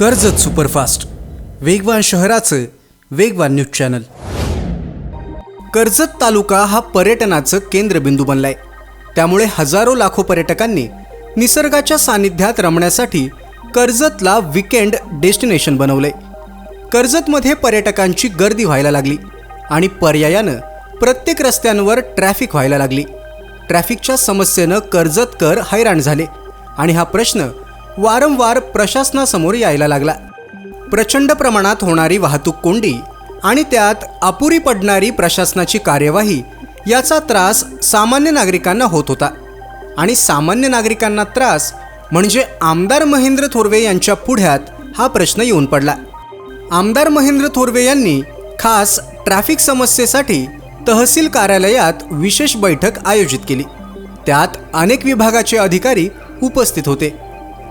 Karjat superfast. वेगवान शहराचं वेगवान न्यूज चॅनल. कर्जत तालुका हा पर्यटनाचं केंद्रबिंदू बनलाय. त्यामुळे हजारो लाखो पर्यटकांनी निसर्गाच्या सानिध्यात रमण्यासाठी कर्जतला विकेंड डेस्टिनेशन बनवलंय. कर्जतमध्ये पर्यटकांची गर्दी व्हायला लागली आणि पर्यायानं प्रत्येक रस्त्यांवर ट्रॅफिक व्हायला लागली. ट्रॅफिकच्या समस्येनं कर्जतकर हैराण झाले आणि हा प्रश्न वारंवार प्रशासनासमोर यायला लागला. प्रचंड प्रमाणात होणारी वाहतूक कोंडी आणि त्यात अपुरी पडणारी प्रशासनाची कार्यवाही याचा त्रास सामान्य नागरिकांना होत होता. आणि सामान्य नागरिकांना त्रास म्हणजे आमदार महेंद्र थोरवे यांच्या पुढ्यात हा प्रश्न येऊन पडला. आमदार महेंद्र थोरवे यांनी खास ट्रॅफिक समस्येसाठी तहसील कार्यालयात विशेष बैठक आयोजित केली. त्यात अनेक विभागाचे अधिकारी उपस्थित होते.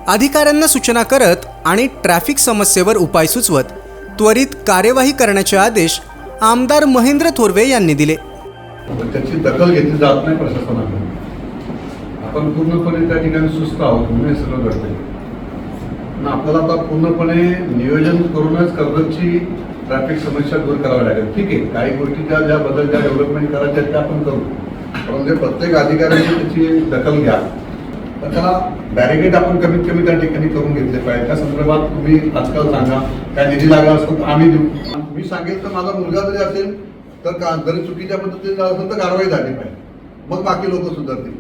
अधिकाऱ्यांना सूचना करत आणि ट्रॅफिक समस्येवर उपाय सुचवत त्वरित कार्यवाही करण्याचे आदेश आमदार महेंद्र थोरवे यांनी दिले. त्याची दखल घेतली जात नाही प्रशासनाकडून आपण पूर्णपणे त्या ठिकाणी सुस्त आहोत म्हणून सगळं घडते आपल्याला आता पूर्णपणे नियोजन करूनच कर्जतची ट्रॅफिक समस्या दूर करावी लागेल. ठीक आहे काही गोष्टी ज्या ज्या बदल ज्या डेव्हलपमेंट करायच्या त्या आपण करू. म्हणजे प्रत्येक अधिकाऱ्यांनी त्याची दखल घ्या. तर त्याला बॅरिकेड आपण कमीत कमी त्या ठिकाणी करून घेतले पाहिजे. त्या संदर्भात तुम्ही आजकाल सांगा. काय निधी लागला असतो तर आम्ही देऊ. मी सांगेल तर माझा मुलगा जरी असेल तर का जरी चुकीच्या पद्धतीने झालं असेल तर कारवाई झाली पाहिजे. मग बाकी लोक सुधारतील.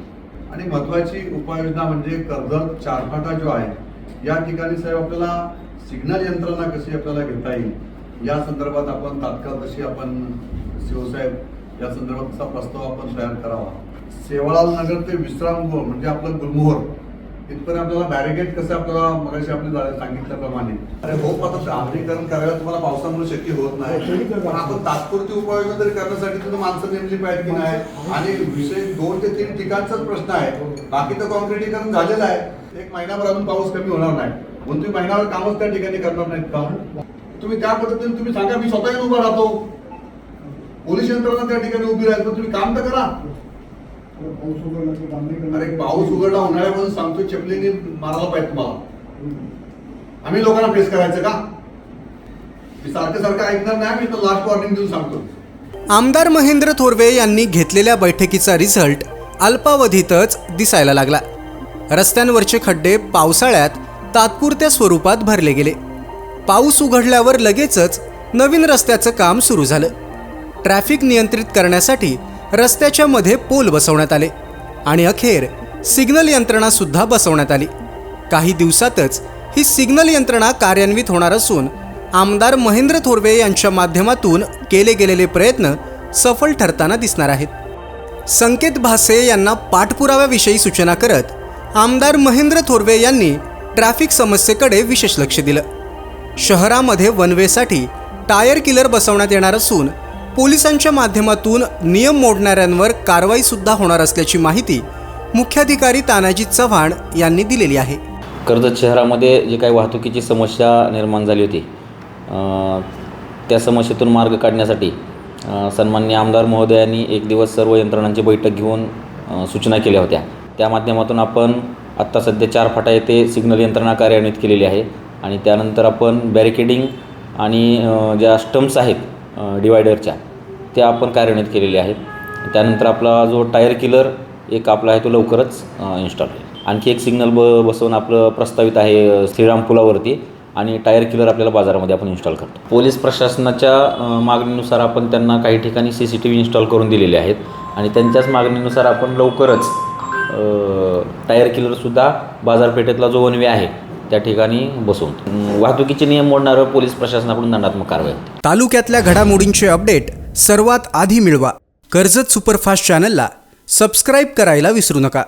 आणि महत्वाची उपाययोजना म्हणजे कर्जत चारफाटा जो आहे या ठिकाणी साहेब आपल्याला सिग्नल यंत्रणा कशी आपल्याला घेता येईल या संदर्भात आपण तात्काळ कशी आपण शिवसाहेब या संदर्भात प्रस्ताव आपण तयार करावा. शेवाळाल नगर ते विश्रामगृह म्हणजे आपलं गुलमोहर. इथपर्यंत आपल्याला बॅरिकेड कसं आपल्याला मगाशी जा- सांगितल्याप्रमाणे. अरे हो आता डांबरीकरण करायला तुम्हाला पावसामुळे शक्य होत नाही. पण आपण तात्पुरती उपाययोजना तरी करण्यासाठी तुम्ही माणसं नेमली पाहिजे की नाही? आणि विषय दोन ते तीन ठिकाणचाच प्रश्न आहे. बाकी तर कॉन्क्रिटीकरण झालेलं आहे. एक महिनाभर अजून पाऊस कमी होणार नाही. म्हणून तुम्ही महिनाभर कामच त्या ठिकाणी करणार नाहीत का? तुम्ही त्या पद्धतीने तुम्ही सांगा मी स्वतः उभा राहतो. पोलीस यंत्रणा त्या ठिकाणी उभी राहतो तुम्ही काम तर करा. अरे पाऊस उघडला उन्हाळ्यापासून सांगतोय चपलीने मारायला पाहिजे तुम्हाला. आम्ही लोकांना फेस करायचं का? मी सारखं सारखं ऐकणार नाही मी तर लास्ट वॉर्निंग देऊन सांगतो. आमदार महेंद्र थोरवे यांनी घेतलेल्या बैठकीचा रिझल्ट अल्पावधीतच दिसायला लागला. रस्त्यांवरचे खड्डे पावसाळ्यात तात्पुरत्या स्वरूपात भरले गेले. पाऊस उघडल्यावर लगेचच नवीन रस्त्याचं काम सुरू झालं. ट्रॅफिक नियंत्रित करण्यासाठी रस्त्याच्या मध्ये पोल बसवण्यात आले आणि अखेर सिग्नल यंत्रणा सुद्धा बसवण्यात आली. काही दिवसातच ही सिग्नल यंत्रणा कार्यान्वित होणार असून आमदार महेंद्र थोरवे यांच्या माध्यमातून केले गेलेले प्रयत्न सफल ठरताना दिसणार आहेत. संकेत भासे यांना पाठपुराव्याविषयी सूचना करत आमदार महेंद्र थोरवे यांनी ट्रॅफिक समस्येकडे विशेष लक्ष दिलं. शहरामध्ये वनवेसाठी टायर किलर बसवण्यात येणार असून पोलिसांच्या माध्यमातून नियम मोडणाऱ्यांवर कारवाई सुद्धा होणार असल्याची माहिती मुख्याधिकारी तानाजी चव्हाण यांनी दिलेली आहे. कर्जत शहरामध्ये जे काही वाहतुकीची समस्या निर्माण झाली होती त्या समस्येतून मार्ग काढण्यासाठी सन्मान्य आमदार महोदयांनी एक दिवस सर्व यंत्रणांची बैठक घेऊन सूचना केल्या होत्या. त्या माध्यमातून आपण आत्ता सध्या चार फाटा येथे सिग्नल यंत्रणा कार्यान्वित केलेली आहे आणि त्यानंतर आपण बॅरिकेडिंग आणि ज्या स्टम्प्स आहेत डिवायडरच्या त्या आपण कार्यान्वित केलेल्या आहेत. त्यानंतर आपला जो टायर किलर एक आपला आहे तो लवकरच इन्स्टॉल होईल. आणखी एक सिग्नल ब बसवून आपलं प्रस्तावित आहे श्रीराम पुलावरती आणि टायर किलर आपल्याला बाजारामध्ये आपण इन्स्टॉल करतो. पोलीस प्रशासनाच्या मागणीनुसार आपण त्यांना काही ठिकाणी C C T V install करून दिलेले आहेत आणि त्यांच्याच मागणीनुसार आपण लवकरच टायर किलरसुद्धा बाजारपेठेतला जो वनवे आहे त्या ठिकाणी बसून. वाहतुकीचे नियम मोडणारं पोलीस प्रशासनाकडून दंडात्मक कारवाई तालुक्यातल्या घडामोडींचे अपडेट सर्वात आधी मिळवा. कर्जत सुपरफास्ट चॅनलला सबस्क्राईब करायला विसरू नका.